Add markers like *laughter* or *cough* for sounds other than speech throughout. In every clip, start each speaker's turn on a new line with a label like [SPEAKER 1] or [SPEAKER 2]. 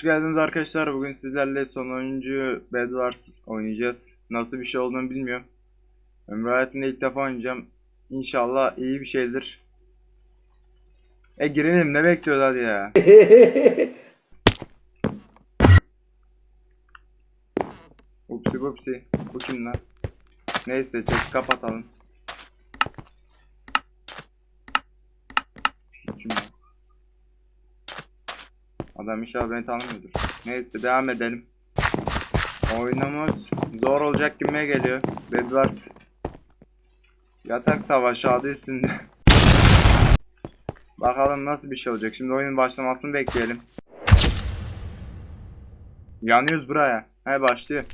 [SPEAKER 1] Hoş geldiniz arkadaşlar. Bugün sizlerle son oyuncu Bed Wars oynayacağız. Nasıl bir şey olduğunu bilmiyorum. Ömrü hayatımda ilk defa oynayacağım. İnşallah iyi bir şeydir. E girelim ne bekliyoruz hadi ya. *laughs* Upsi bupsi. Bu kim lan? Neyse çek kapatalım. Adam inşallah beni tanımıyordur. Neyse devam edelim. Oyunumuz zor olacak gibime geliyor. Bedwars. Yatak savaşı adı üstünde. *laughs* Bakalım nasıl bir şey olacak. Şimdi oyunun başlamasını bekleyelim. Yanıyoruz buraya. He başlıyor.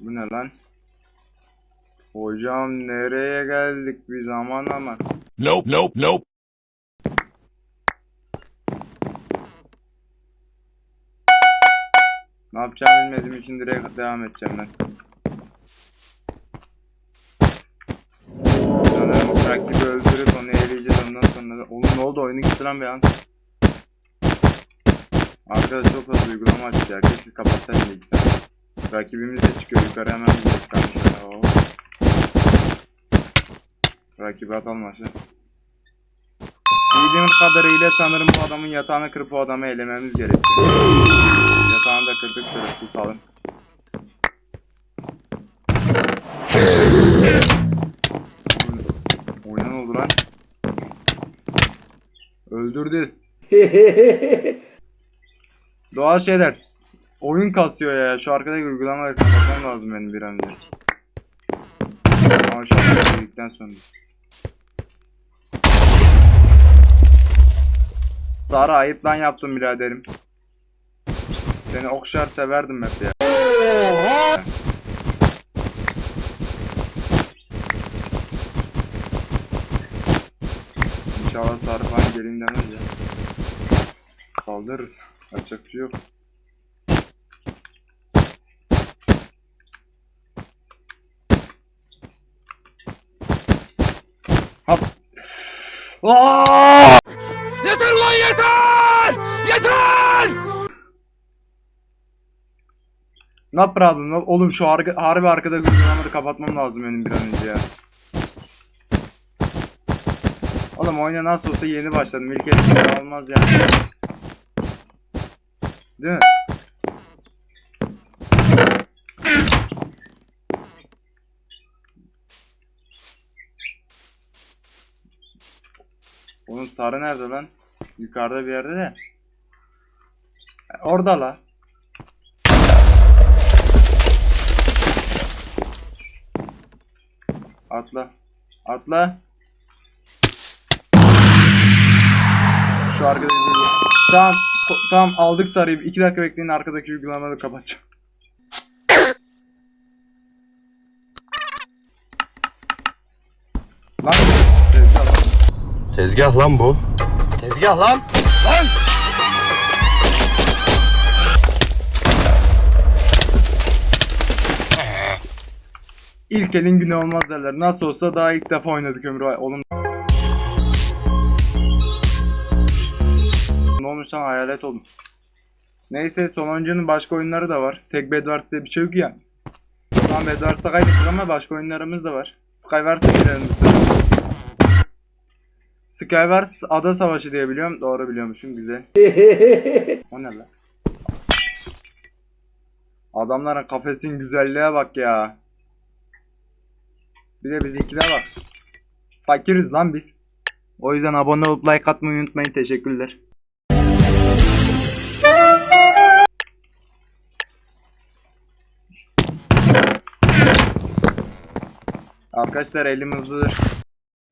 [SPEAKER 1] Bu ne lan? Hocam nereye geldik biz aman aman.
[SPEAKER 2] Nope, nope, nope.
[SPEAKER 1] Ne yapacağımı bilmediğim için direkt devam edeceğim ben. Sanırım rakibi öldürüp onu eleyeceğiz ondan sonra. Oğlum ne oldu oyunu gitti lan bir an. Arkadaş çok fazla uygulama açtı ya. Keşke kapatsaydım bilgisayarı. Rakibimiz de çıkıyor yukarı hemen bir de çıkarmış. Oo. Rakibi atalım. Bildiğim kadarıyla sanırım bu adamın yatağını kırıp o adamı elememiz gerekiyor. Yatağını da kırdık şöyle susalım. Oyuna ne oldu lan? Öldürdü. *laughs* Doğal şeyler. Oyun kasıyor ya. Şu arkadaki uygulamaları kapatmam lazım benim bir an önce. An dedikten sonra. Sara ayıp ben yaptım biraderim. Seni okşar severdim hep ya. İnşallah Sarı falan gelin demez ya. Kaldır. Yapacak bir şey yok. Hop. Aa!
[SPEAKER 2] Lan yeter! Yeter!
[SPEAKER 1] No problem. no- Oğlum şu harbi, harbi arkada uygulamaları kapatmam lazım benim bir an önce ya. Oğlum oyuna nasıl olsa yeni başladım. İlk kez olmaz yani. Değil mi? Oğlum sarı nerede lan? Yukarıda bir yerde de. Orada la. Atla. Atla. Şu arkadaki. Tamam. Tamam aldık sarıyı. 2 dakika bekleyin arkadaki uygulamaları kapatacağım. Lan. Tezgah lan
[SPEAKER 2] bu. Tezgah lan. Lan!
[SPEAKER 1] İlk elin günü olmaz derler. Nasıl olsa daha ilk defa oynadık ömrü. Oğlum. Ne olmuş lan hayalet oldum. Neyse son oyuncunun başka oyunları da var. Tek Bedwars diye bir şey yok ya. Tamam Bedwars'ta kaybettik ama başka oyunlarımız da var. Skywars'a girelim Skywars Ada Savaşı diye biliyorum. Doğru biliyormuşum güzel. *laughs* o ne lan? Adamların kafesin güzelliğe bak ya. Bir de bizimkine bak. Fakiriz lan biz. O yüzden abone olup like atmayı unutmayın. Teşekkürler. Arkadaşlar elim hızlıdır.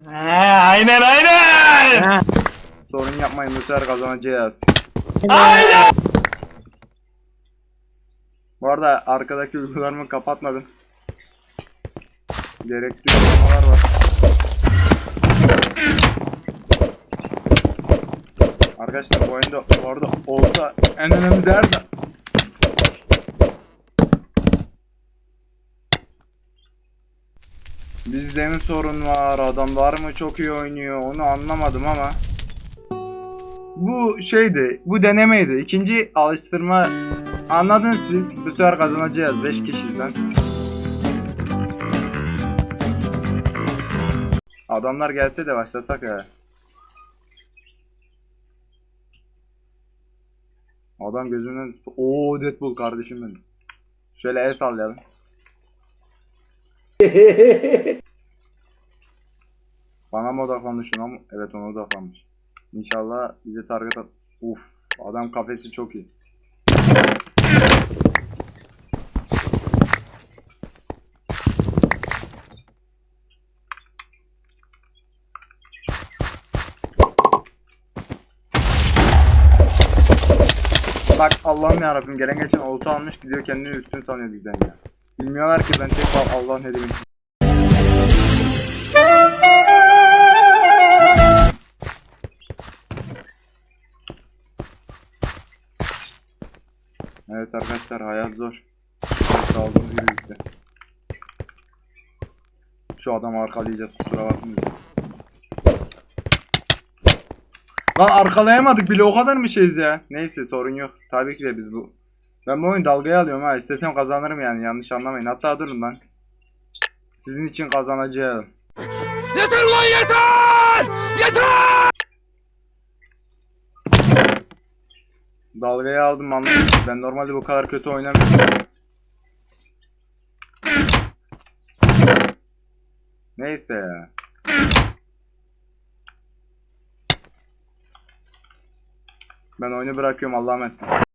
[SPEAKER 2] aynen aynen!
[SPEAKER 1] Sorun yapmayın bu sefer kazanacağız.
[SPEAKER 2] Aynen!
[SPEAKER 1] Bu arada arkadaki uygularımı kapatmadım. Gerekli uygulamalar var. Arkadaşlar bu oyunda bu arada olsa en önemli değer de Bizde mi sorun var? Adamlar mı çok iyi oynuyor? Onu anlamadım ama. Bu şeydi. Bu denemeydi. İkinci alıştırma anladınız siz. Bu sefer kazanacağız 5 kişiden. Adamlar gelse de başlasak ya. Adam gözümden... Oo Deadpool kardeşim benim. Şöyle el sallayalım. *laughs* Bana mı odaklandı şuna mı? Evet ona odaklanmış. İnşallah bize target at... Uf adam kafesi çok iyi. Bak Allah'ım yarabbim gelen geçen olta almış gidiyor kendini üstün sanıyor bizden ya. Bilmiyorlar ki ben tek al Allah ne demek. Evet arkadaşlar hayat zor. İşte. Şu adamı arkalayacağız kusura bakmayın. Lan arkalayamadık bile o kadar mı şeyiz ya? Neyse sorun yok. Tabii ki de biz bu. Ben bu oyunu dalgaya alıyorum ha. İstesem kazanırım yani yanlış anlamayın. Hatta durun lan. Sizin için kazanacağım.
[SPEAKER 3] Yeter lan yeter! Yeter!
[SPEAKER 1] Dalgaya aldım anladın mı? Ben normalde bu kadar kötü oynamıyorum. Neyse ya. Ben oyunu bırakıyorum Allah'a emanet.